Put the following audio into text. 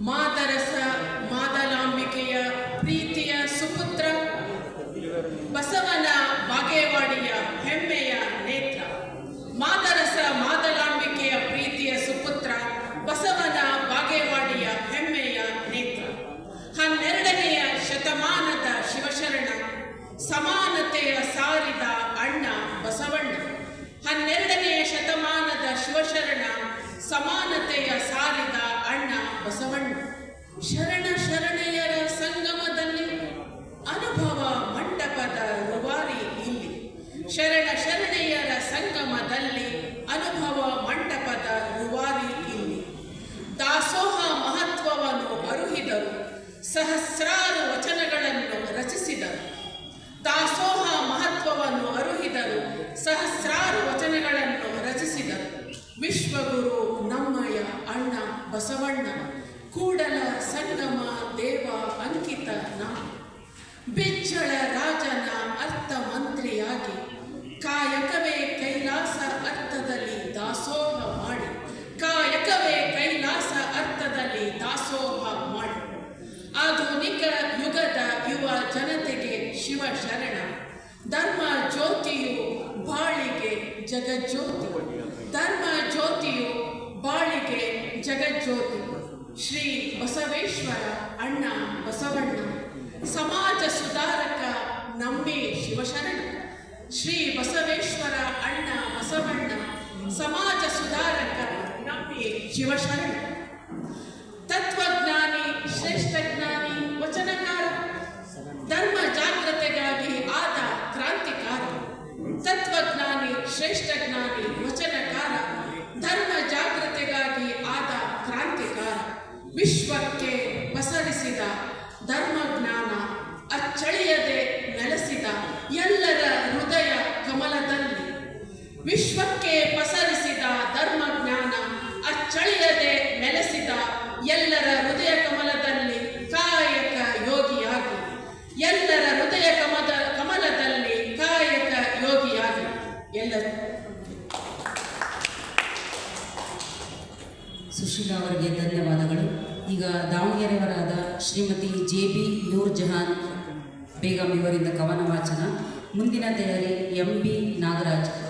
ಮಾದರಸ, ಮಾದಲಾಂಬಿಕೆಯ ಪ್ರೀತಿಯ ಸುಪುತ್ರ, ಬಸವನ ಬಾಗೇವಾಡಿಯ ಹೆಮ್ಮೆಯ ನೇತ್ರ. ಮಾದರಸ, ಮಾದಲಾಂಬಿಕೆಯ ಪ್ರೀತಿಯ ಸುಪುತ್ರ, ಬಸವನ ಬಾಗೇವಾಡಿಯ ಹೆಮ್ಮೆಯ ನೇತ್ರ. ಹನ್ನೆರಡನೆಯ ಶತಮಾನದ ಶಿವಶರಣ, ಸಮಾನತೆಯ ಸಾರಿದ ಅಣ್ಣ ಬಸವಣ್ಣ. ಹನ್ನೆರಡನೆಯ ಶತಮಾನದ ಶಿವಶರಣ, ಸಮಾನತೆಯ ಸಾರಿದ ಶರಣ ಶರಣೆಯರ ಸಂಗಮದಲ್ಲಿ ಅನುಭವ ಮಂಟಪದ ರುವಾರಿ ಇಲ್ಲಿ. ಶರಣ ಶರಣೆಯರ ಸಂಗಮದಲ್ಲಿ ಅನುಭವ ಮಂಟಪದ ರುವಾರಿ ಇಲ್ಲಿ. ದಾಸೋಹ ಮಹತ್ವವನ್ನು ಅರುಹಿದರು ಸಹಸ್ರಾರು ವಚನಗಳನ್ನು ರಚಿಸಿದರು. ದಾಸೋಹ ಮಹತ್ವವನ್ನು ಅರುಹಿದರು. ಸಹಸ್ರಾರು ವಚನಗಳನ್ನು ರಚಿಸಿದರು. ವಿಶ್ವಗುರು ನಮ್ಮಯ ಅಣ್ಣ ಬಸವಣ್ಣ ಕೂಡಲ ಸಂಗಮ ದೇವ ಅಂಕಿತ ನಾ ಬಿಚ್ಚಳ ರಾಜನ ಅರ್ಥ ಮಂತ್ರಿಯಾಗಿ, ಕಾಯಕವೇ ಕೈಲಾಸ ಅರ್ಥದಲ್ಲಿ ದಾಸೋಹ ಮಾಡಿ, ಕಾಯಕವೇ ಕೈಲಾಸ ಅರ್ಥದಲ್ಲಿ ದಾಸೋಹ ಮಾಡಿ. ಆಧುನಿಕ ಯುಗದ ಯುವ ಜನತೆಗೆ ಶಿವ ಶರಣ ಧರ್ಮ ಜ್ಯೋತಿಯು ಬಾಳಿಗೆ ಜಗಜ್ಯೋತಿ, ಧರ್ಮ ಜ್ಯೋತಿಯು ಬಾಳಿಗೆ ಜಗಜ್ಯೋತಿ. ಶ್ರೀ ಬಸವೇಶ್ವರ ಅಣ್ಣ ಬಸವಣ್ಣ, ಸಮಾಜ ಸುಧಾರಕ ನಂಬಿ ಶಿವಶರಣ, ಶ್ರೀ ಬಸವೇಶ್ವರ ಅಣ್ಣ ಬಸವಣ್ಣ, ಸಮಾಜ ಸುಧಾರಕ ನಂಬಿ ಶಿವಶರಣ. ಧರ್ಮಜ್ಞಾನ ಅಚ್ಚಳಿಯದೆ ನೆಲೆಸಿದ ಎಲ್ಲರ ಹೃದಯ ಕಮಲದಲ್ಲಿ. ವಿಶ್ವಕ್ಕೆ ಪಸರಿಸಿದ ಧರ್ಮ ಜ್ಞಾನ ಅಚ್ಚಳಿಯದೆ ನೆಲೆಸಿದ ಎಲ್ಲರ ಹೃದಯ ಕಮಲದಲ್ಲಿ ಕಾಯಕ ಯೋಗಿಯಾಗಿ. ಎಲ್ಲರ ಹೃದಯ ಕಮದ ಕಮಲದಲ್ಲಿ ಕಾಯಕ ಯೋಗಿಯಾಗಿ. ಎಲ್ಲರೂ. ಸುಶೀಲಾ ಅವರಿಗೆ ಧನ್ಯವಾದಗಳು. ಈಗ ದಾವಣಗೆರೆಯವರಾದ ಶ್ರೀಮತಿ ಜೆ ಬಿ ನೂರ್ ಜಹಾನ್ ಬೇಗಂ ಇವರಿಂದ ಕವನ ವಾಚನ. ಮುಂದಿನ ತಯಾರಿ ಎಂ ಬಿ ನಾಗರಾಜ್.